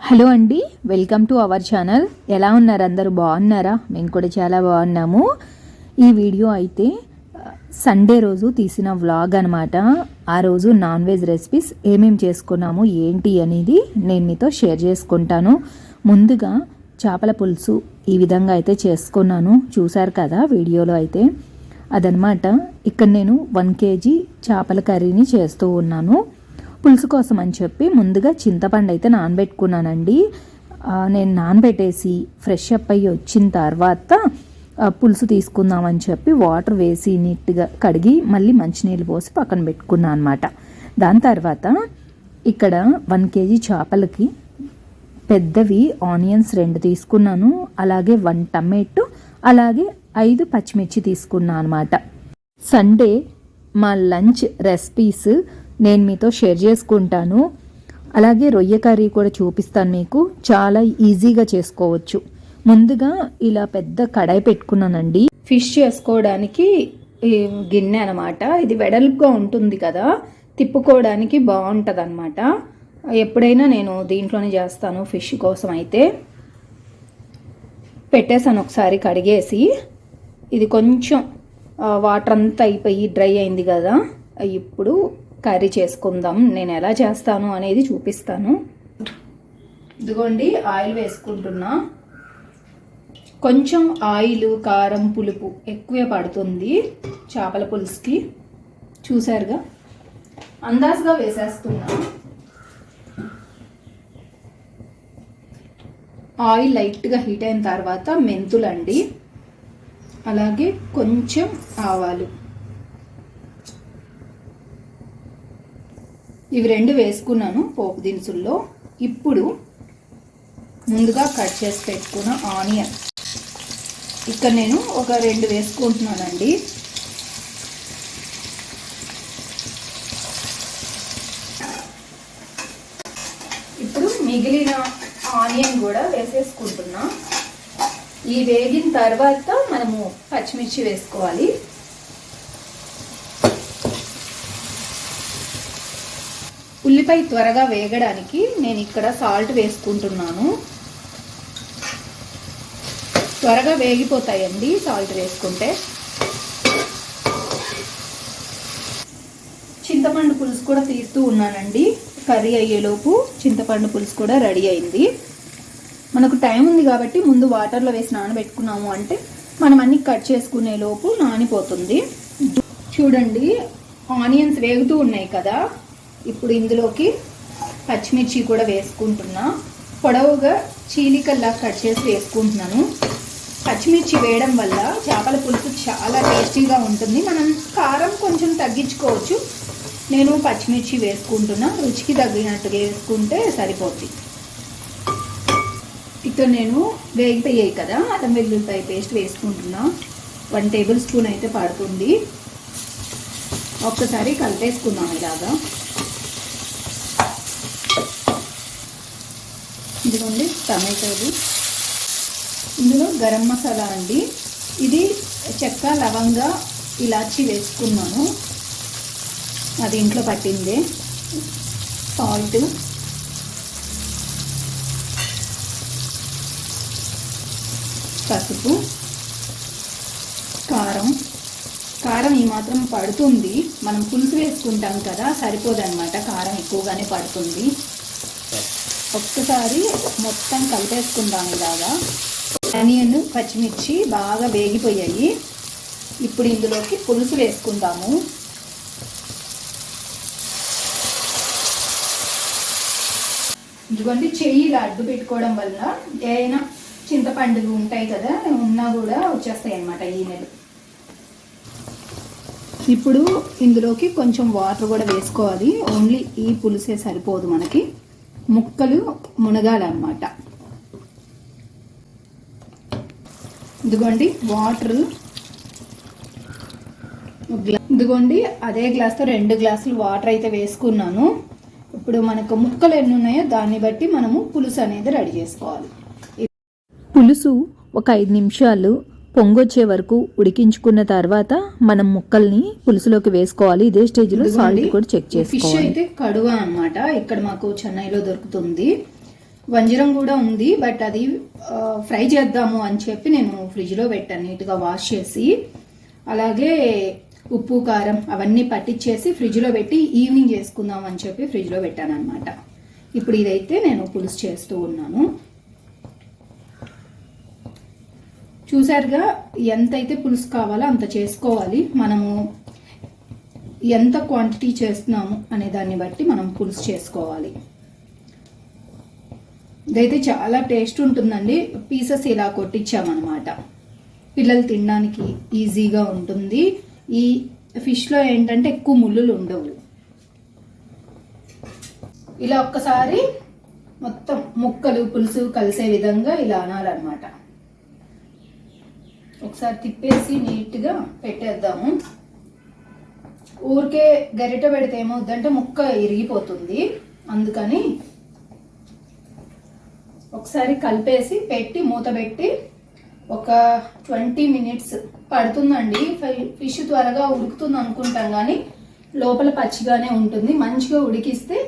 Hello అండి welcome to our channel. ఎలా ఉన్నారు అందరూ? బాగున్నారా? మేము కూడా చాలా బాగున్నాము. ఈ వీడియో అయితే సండే రోజు తీసిన వ్లాగ్ అనమాట ఆ రోజు నాన్ వెజ్ రెసిపీస్ ఏమేమి చేసుకున్నాము ఏంటి అనేది నేను మీతో షేర్ చేసుకుంటాను. ముందుగా చేపల పులుసు ఈ విధంగా అయితే చేసుకున్నాను. చూశారు కదా వీడియోలో అయితే. అదనమాట ఇక్కడ నేను వన్ కేజీ చేపల కర్రీని చేస్తూ ఉన్నాను. పులుసు కోసం అని చెప్పి ముందుగా చింతపండు అయితే నానబెట్టుకున్నానండి. నేను నానబెట్టేసి ఫ్రెష్ అప్ అయ్యి వచ్చిన తర్వాత పులుసు తీసుకుందామని చెప్పి వాటర్ వేసి నీట్గా కడిగి మళ్ళీ మంచినీళ్ళు పోసి పక్కన పెట్టుకున్నాను అనమాట దాని తర్వాత ఇక్కడ వన్ కేజీ చేపలకి పెద్దవి ఆనియన్స్ రెండు తీసుకున్నాను. అలాగే వన్ టమాటో అలాగే ఐదు పచ్చిమిర్చి తీసుకున్నాను అనమాట సండే మా లంచ్ రెసిపీస్ నేను మీతో షేర్ చేసుకుంటాను. అలాగే రొయ్య కర్రీ కూడా చూపిస్తాను మీకు. చాలా ఈజీగా చేసుకోవచ్చు. ముందుగా ఇలా పెద్ద కడాయి పెట్టుకున్నానండి. ఫిష్ చేసుకోవడానికి ఈ గిన్నె అనమాట ఇది వెడల్పుగా ఉంటుంది కదా. తిప్పుకోవడానికి బాగుంటుంది అనమాట ఎప్పుడైనా నేను దీంట్లోనే చేస్తాను ఫిష్ కోసం అయితే. పెట్టేసాను ఒకసారి కడిగేసి. ఇది కొంచెం వాటర్ అంతా అయిపోయి డ్రై అయింది కదా. ఇప్పుడు కర్రీ చేసుకుందాం నేను ఎలా చేస్తాను అనేది చూపిస్తాను. ఇదిగోండి ఆయిల్ వేసుకుంటున్నా. కొంచెం ఆయిల్ కారం పులుపు ఎక్కువే పడుతుంది చేపల పులుసుకి. చూసారుగా అందాజుగా వేసేస్తున్నా. ఆయిల్ లైట్గా హీట్ అయిన తర్వాత మెంతులండి. అలాగే కొంచెం ఆవాలు. ఇవి రెండు వేసుకున్నాను పోపు దినుసుల్లో. ఇప్పుడు ముందుగా కట్ చేసి పెట్టుకున్న ఆనియన్. ఇక్కడ నేను ఒక రెండు వేసుకుంటున్నానండి. ఇప్పుడు మిగిలిన ఆనియన్ కూడా వేసేసుకుంటున్నా. ఈ వేగిన తర్వాత మనము పచ్చిమిర్చి వేసుకోవాలి. ఉల్లిపాయ త్వరగా వేగడానికి నేను ఇక్కడ సాల్ట్ వేసుకుంటున్నాను. త్వరగా వేగిపోతాయండి సాల్ట్ వేసుకుంటే. చింతపండు పులుసు కూడా తీస్తూ ఉన్నానండి. కర్రీ అయ్యేలోపు చింతపండు పులుసు కూడా రెడీ అయింది. మనకు టైం ఉంది కాబట్టి ముందు వాటర్లో వేసి నానబెట్టుకున్నాము అంటే మనం అన్ని కట్ చేసుకునే లోపు నానిపోతుంది. చూడండి ఆనియన్స్ వేగుతూ ఉన్నాయి కదా. ఇప్పుడు ఇందులోకి పచ్చిమిర్చి కూడా వేసుకుంటున్నా. పొడవుగా చీలికల్లా కట్ చేసి వేసుకుంటున్నాను. పచ్చిమిర్చి వేయడం వల్ల చేపల పులుసు చాలా టేస్టీగా ఉంటుంది. మనం కారం కొంచెం తగ్గించుకోవచ్చు. నేను పచ్చిమిర్చి వేసుకుంటున్నా. రుచికి తగ్గినట్టుగా వేసుకుంటే సరిపోద్ది. ఇక్కడ నేను వేగిపోయాయి కదా అల్లం వెల్లుల్లిపాయ పేస్ట్ వేసుకుంటున్నా. వన్ టేబుల్ స్పూన్ అయితే పడుతుంది. ఒక్కసారి కలిపేసుకున్నాం ఇలాగా. ఇదిగోండి టమాటాలు ఇందులో గరం మసాలా అండి. ఇది చెక్క లవంగ ఇలాచి వేసుకున్నాను. అది ఇంట్లో పట్టింది. సాల్ట్. పసుపు. కారం. కారం ఈ మాత్రం పడుతుంది. మనం పులుసు వేసుకుంటాం కదా సరిపోదన్నమాట. కారం ఎక్కువగానే పడుతుంది. ఒక్కసారి మొత్తం కలిపేసుకుందాం ఇలాగా. ఆనియన్ పచ్చిమిర్చి బాగా వేగిపోయాయి. ఇప్పుడు ఇందులోకి పులుసు వేసుకుందాము. ఇదిగోండి చెయ్యి ఇలా అడ్డు పెట్టుకోవడం వల్ల ఏదైనా చింతపండులు ఉంటాయి కదా ఉన్నా కూడా వచ్చేస్తాయి అన్నమాట నెల ఇప్పుడు ఇందులోకి కొంచెం వాటర్ కూడా వేసుకోవాలి. ఓన్లీ ఈ పులుసే సరిపోదు మనకి. ముక్కలు మునగాలన్నమాట. ఇదిగోండి వాటర్. ఇదిగోండి అదే గ్లాస్తో రెండు గ్లాసులు వాటర్ అయితే వేసుకున్నాను. ఇప్పుడు మనకు ముక్కలు ఎన్ని ఉన్నాయో దాన్ని బట్టి మనము పులుసు అనేది రెడీ చేసుకోవాలి. పులుసు ఒక ఐదు నిమిషాలు పొంగొచ్చే వరకు ఉడికించుకున్న తర్వాత మనం ముక్కల్ని పులుసులోకి వేసుకోవాలి. ఇదే స్టేజ్లో సాల్ట్ కూడా చెక్ ఫిష్ చేసుకోవాలి. అయితే కడువా అన్నమాట. ఇక్కడ మాకు చెన్నైలో దొరుకుతుంది. వంజరం కూడా ఉంది బట్ అది ఫ్రై చేద్దాము అని చెప్పి నేను ఫ్రిడ్జ్లో పెట్టాను. నీట్గా వాష్ చేసి అలాగే ఉప్పు కారం అవన్నీ పట్టించేసి ఫ్రిడ్జ్లో పెట్టి ఈవినింగ్ చేసుకుందాం అని చెప్పి ఫ్రిడ్జ్లో పెట్టాను అనమాట ఇప్పుడు ఇదైతే నేను పులుసు చేస్తూ ఉన్నాను. చూసారుగా ఎంతైతే పులుసు కావాలో అంత చేసుకోవాలి. మనము ఎంత క్వాంటిటీ చేస్తున్నాము అనే దాన్ని బట్టి మనం పులుసు చేసుకోవాలి. ఇదైతే చాలా టేస్ట్ ఉంటుందండి. పీసెస్ ఇలా కొట్టించామన్నమాట. పిల్లలు తినడానికి ఈజీగా ఉంటుంది. ఈ ఫిష్లో ఏంటంటే ఎక్కువ ముళ్ళులు ఉండవు. ఇలా ఒక్కసారి మొత్తం ముక్కలు పులుసు కలిసే విధంగా ఇలా అనాలన్నమాట. ఒకసారి తిప్పేసి నీట్గా పెట్టేద్దాము. ఊరికే గరిట పెడితే ఏమవుద్దంటే ముక్క ఇరిగిపోతుంది. అందుకని ఒకసారి కలిపేసి పెట్టి మూత పెట్టి ఒక ట్వంటీ మినిట్స్ పడుతుందండి. ఫిష్ త్వరగా ఉడుకుతుంది అనుకుంటాం కానీ లోపల పచ్చిగానే ఉంటుంది. మంచిగా ఉడికిస్తే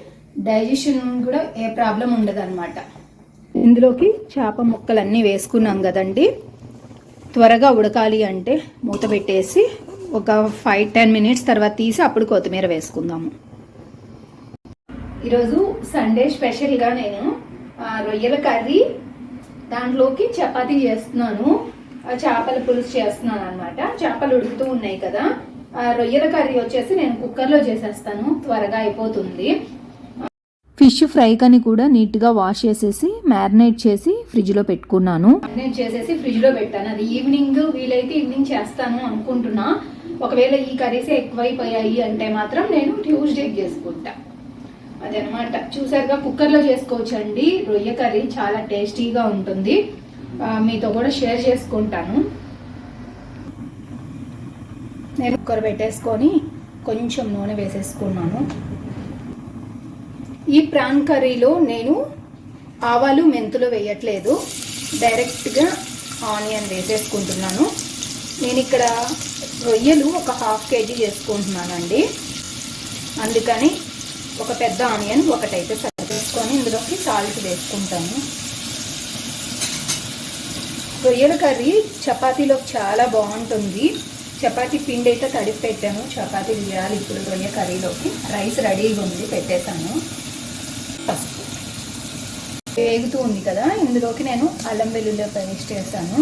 డైజెషన్ కూడా ఏ ప్రాబ్లం ఉండదు అనమాట ఇందులోకి చేప ముక్కలన్నీ వేసుకున్నాం కదండి. త్వరగా ఉడకాలి అంటే మూత పెట్టేసి ఒక ఫైవ్ టెన్ మినిట్స్ తర్వాత తీసి అప్పుడు కొత్తిమీర వేసుకుందాము. ఈరోజు సండే స్పెషల్గా నేను రొయ్యల కర్రీ దాంట్లోకి చపాతీ చేస్తున్నాను. చేపల పులుసు చేస్తున్నాను అనమాట చేపలు ఉడుకుతూ ఉన్నాయి కదా. ఆ రొయ్యల కర్రీ వచ్చేసి నేను కుక్కర్లో చేసేస్తాను. త్వరగా అయిపోతుంది. ఫిష్ ఫ్రై కని కూడా నీట్గా వాష్ చేసేసి మ్యారినేట్ చేసి ఫ్రిడ్జ్లో పెట్టుకున్నాను. మ్యారినేట్ చేసేసి ఫ్రిడ్జ్లో పెట్టాను. అది ఈవినింగ్ వీలైతే ఈవినింగ్ చేస్తాను అనుకుంటున్నా. ఒకవేళ ఈ కర్రీస్ ఎక్కువైపోయాయి అంటే మాత్రం నేను ట్యూస్డే చేసుకుంటా. అదనమాట. చూసారుగా కుక్కర్లో చేసుకోవచ్చండి. రొయ్య కర్రీ చాలా టేస్టీగా ఉంటుంది. మీతో కూడా షేర్ చేసుకుంటాను. నేను కుక్కర్ పెట్టేసుకొని కొంచెం నూనె వేసేసుకున్నాను. ఈ ప్రాన్ కర్రీలో నేను ఆవాలు మెంతులు వేయట్లేదు. డైరెక్ట్గా ఆనియన్ వేసేసుకుంటున్నాను. నేను ఇక్కడ రొయ్యలు ఒక హాఫ్ కేజీ చేసుకుంటున్నానండి. అందుకని ఒక పెద్ద ఆనియన్ ఒకటైతే సరిపేసుకొని ఇందులోకి సాల్ట్ వేసుకుంటాను. రొయ్యల కర్రీ చపాతీలో చాలా బాగుంటుంది. చపాతీ పిండి అయితే తడిపి పెట్టాను. చపాతీ తీయాలి ఇప్పుడు రొయ్య కర్రీలోకి. రైస్ రెడీగా ఉంది పెట్టేశాను. వేగుతూ ఉంది కదా ఇందులోకి నేను అల్లం వెల్లుల్లి పేస్ట్ వేసాను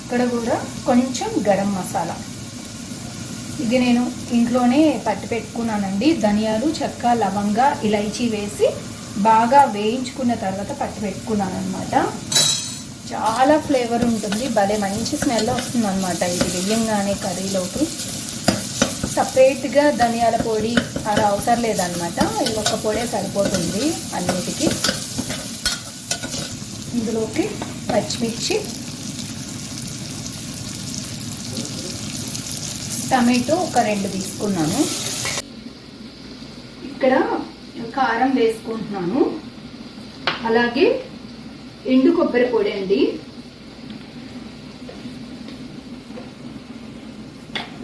ఇక్కడ కూడా కొంచెం గరం మసాలా. ఇది నేను ఇంట్లోనే పట్టి పెట్టుకున్నానండి. ధనియాలు చెక్క లవంగ ఇలైచీ వేసి బాగా వేయించుకున్న తర్వాత పట్టి పెట్టుకున్నాను అనమాట చాలా ఫ్లేవర్ ఉంటుంది. భలే మంచి స్మెల్ వస్తుంది అనమాట ఇది. వెయ్యంగానే కర్రీలోకి. సపరేట్గా ధనియాల పొడి అలా అవసరం లేదనమాట ఈ ఒక్క పొడే సరిపోతుంది అన్నిటికీ. ఇందులోకి పచ్చిమిర్చి టమాటో ఒక రెండు తీసుకున్నాను. ఇక్కడ కారం వేసుకుంటున్నాను. అలాగే ఎండు కొబ్బరి పొడి అండి.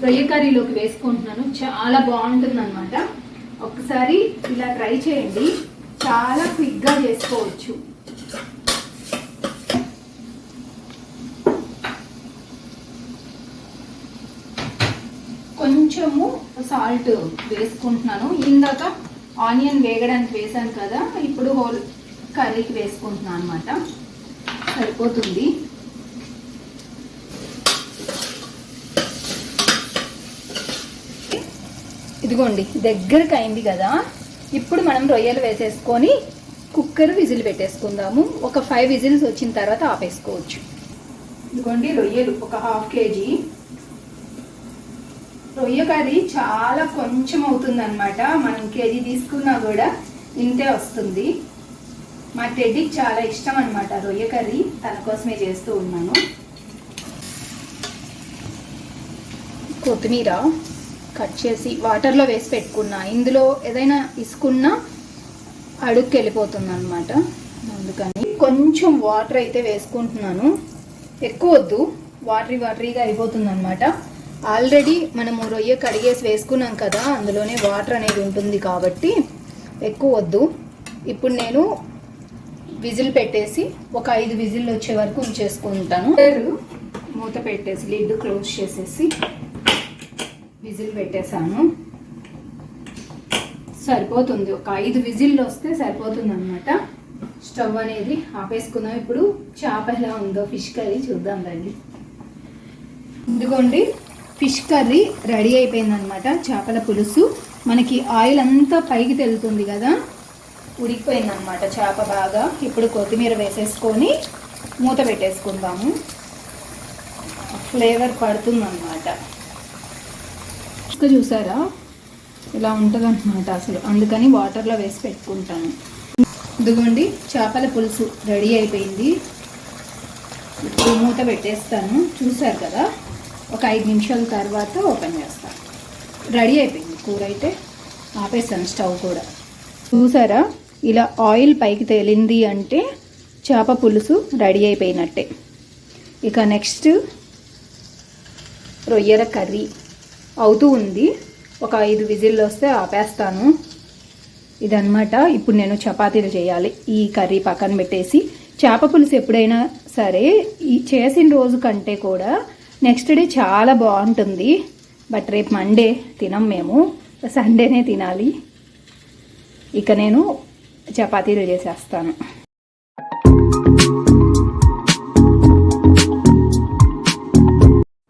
రొయ్య కర్రీలోకి వేసుకుంటున్నాను. చాలా బాగుంటుంది అనమాట ఒకసారి ఇలా ట్రై చేయండి. చాలా క్విక్గా చేసుకోవచ్చు. కొంచెము సాల్ట్ వేసుకుంటున్నాను. ఇందాక ఆనియన్ వేగడానికి వేసాను కదా ఇప్పుడు హోల్ కర్రీకి వేసుకుంటున్నాను అనమాట సరిపోతుంది. ఇదిగోండి దగ్గరకు అయింది కదా. ఇప్పుడు మనం రొయ్యలు వేసేసుకొని కుక్కర్ విజిల్ పెట్టేసుకుందాము. ఒక ఫైవ్ విజిల్స్ వచ్చిన తర్వాత ఆపేసుకోవచ్చు. ఇదిగోండి రొయ్యలు ఒక హాఫ్ కేజీ. రొయ్య కర్రీ చాలా కొంచెం అవుతుంది అనమాట మనం కేజీ తీసుకున్నా కూడా ఇంతే వస్తుంది. మా టెడ్డీకి చాలా ఇష్టం అనమాట రొయ్య కర్రీ. తన కోసమే చేస్తూ ఉన్నాను. కొత్తిమీర. కట్ చేసి వాటర్లో వేసి పెట్టుకున్నా. ఇందులో ఏదైనా ఇసుకున్నా అడుక్కి వెళ్ళిపోతుంది అనమాట అందుకని కొంచెం వాటర్ అయితే వేసుకుంటున్నాను. ఎక్కువ వద్దు. వాటరీ వాటరీగా అయిపోతుంది అనమాట ఆల్రెడీ మనము రొయ్య కడిగేసి వేసుకున్నాం కదా అందులోనే వాటర్ అనేది ఉంటుంది కాబట్టి ఎక్కువ వద్దు. ఇప్పుడు నేను విజిల్ పెట్టేసి ఒక ఐదు విజిల్ వచ్చే వరకు ఉంచేసుకుంటాను. మూత పెట్టేసి లిడ్ క్లోజ్ చేసేసి విజిల్ పెట్టేశాను. సరిపోతుంది. ఒక ఐదు విజిల్లు వస్తే సరిపోతుంది అనమాట స్టవ్ అనేది ఆపేసుకుందాం. ఇప్పుడు చేప ఎలా ఉందో ఫిష్ కర్రీ చూద్దాం రండి. ఇదిగోండి ఫిష్ కర్రీ రెడీ అయిపోయింది అనమాట చేపల పులుసు. మనకి ఆయిల్ అంతా పైకి తెలుతుంది కదా. ఉడికిపోయింది అనమాట చేప బాగా. ఇప్పుడు కొత్తిమీర వేసేసుకొని మూత పెట్టేసుకుందాము. ఫ్లేవర్ పడుతుంది అనమాట చూసారా? ఇలా ఉంటుంది అనమాట అసలు. అందుకని వాటర్లో వేసి పెట్టుకుంటాను. ఇదిగోండి చేపల పులుసు రెడీ అయిపోయింది. ఇప్పుడు మూత పెట్టేస్తాను. చూసారు కదా? ఒక ఐదు నిమిషాల తర్వాత ఓపెన్ చేస్తాను రెడీ అయిపోయింది కూర అయితే. ఆపేస్తాను స్టవ్ కూడా. చూసారా? ఇలా ఆయిల్ పైకి తేలింది అంటే చేప పులుసు రెడీ అయిపోయినట్టే. ఇక నెక్స్ట్ రొయ్యల కర్రీ. అవుతూ ఉంది. ఒక ఐదు విజిల్లు వస్తే ఆపేస్తాను. ఇదన్నమాట. ఇప్పుడు నేను చపాతీలు చేయాలి. ఈ కర్రీ పక్కన పెట్టేసి చేప పులుసు ఎప్పుడైనా సరే ఈ చేసిన రోజు కంటే కూడా నెక్స్ట్ డే చాలా బాగుంటుంది. బట్ రేపు మండే తినం మేము. సండేనే తినాలి. ఇక నేను చపాతీలు చేసేస్తాను.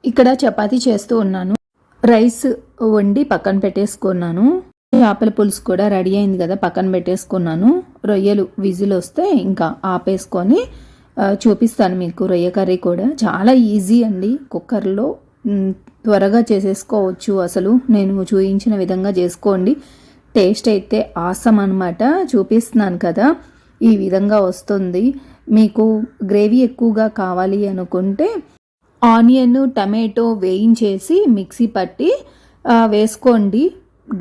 ఇక్కడ చపాతీ చేస్తూ ఉన్నాను. రైస్ వండి పక్కన పెట్టేసుకున్నాను. చేపల పులుసు కూడా రెడీ అయింది కదా పక్కన పెట్టేసుకున్నాను. రొయ్యలు విజిల్ వస్తే ఇంకా ఆపేసుకొని చూపిస్తాను మీకు రొయ్య కర్రీ కూడా. చాలా ఈజీ అండి. కుక్కర్లో త్వరగా చేసేసుకోవచ్చు అసలు. నేను చూపించిన విధంగా చేసుకోండి. టేస్ట్ అయితే ఆసం అనమాట చూపిస్తున్నాను కదా ఈ విధంగా వస్తుంది. మీకు గ్రేవీ ఎక్కువగా కావాలి అనుకుంటే ఆనియన్ టమాటో వేయించేసి మిక్సీ పట్టి వేసుకోండి.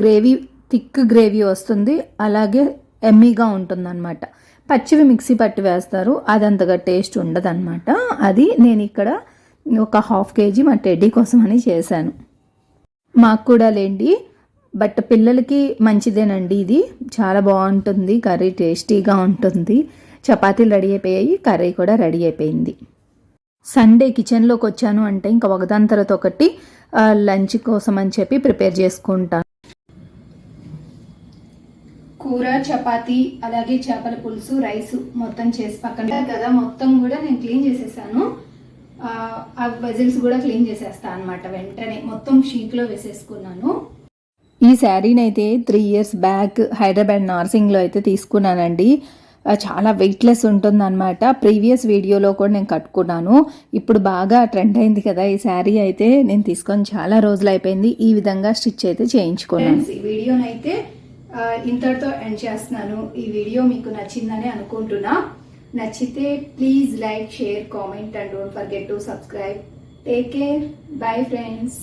గ్రేవీ థిక్ గ్రేవీ వస్తుంది. అలాగే ఎమ్మీగా ఉంటుందన్నమాట. పచ్చివి మిక్సీ పట్టి వేస్తారు. అది అంతగా టేస్ట్ ఉండదన్నమాట. అది నేను ఇక్కడ ఒక హాఫ్ కేజీ మా టెడ్డీ కోసం అని చేశాను. మాకు కూడా లేండి. బట్ పిల్లలకి మంచిదేనండి ఇది. చాలా బాగుంటుంది. కర్రీ టేస్టీగా ఉంటుంది. చపాతీలు రెడీ అయిపోయాయి. కర్రీ కూడా రెడీ అయిపోయింది. సండే కిచెన్లోకి వచ్చాను అంటే ఇంకా ఒకదాని తర్వాత ఒకటి లంచ్ కోసం అని చెప్పి ప్రిపేర్ చేసుకుంటాను. కూర చపాతి అలాగే చేపల పులుసు రైస్ మొత్తం చేసి పక్కన కదా మొత్తం కూడా నేను క్లీన్ చేసేసాను. ఆ, వెజిల్స్ కూడా క్లీన్ చేసేస్తాను అనమాట వెంటనే. మొత్తం షీట్లో వేసేసుకున్నాను. ఈ శారీని అయితే త్రీ ఇయర్స్ బ్యాక్ హైదరాబాద్ నార్సింగ్లో అయితే తీసుకున్నానండి. చాలా వెయిట్లెస్ ఉంటుందన్నమాట. ప్రీవియస్ వీడియోలో కూడా నేను కట్టుకున్నాను. ఇప్పుడు బాగా ట్రెండ్ అయింది కదా ఈ శారీ అయితే నేను తీసుకొని చాలా రోజులు అయిపోయింది. ఈ విధంగా స్టిచ్ అయితే చేయించుకున్నాను. ఈ వీడియోనైతే ఇంతటితో ఎండ్ చేస్తున్నాను. ఈ వీడియో మీకు నచ్చిందని అనుకుంటున్నా. నచ్చితే please like share comment and don't forget to subscribe take care bye friends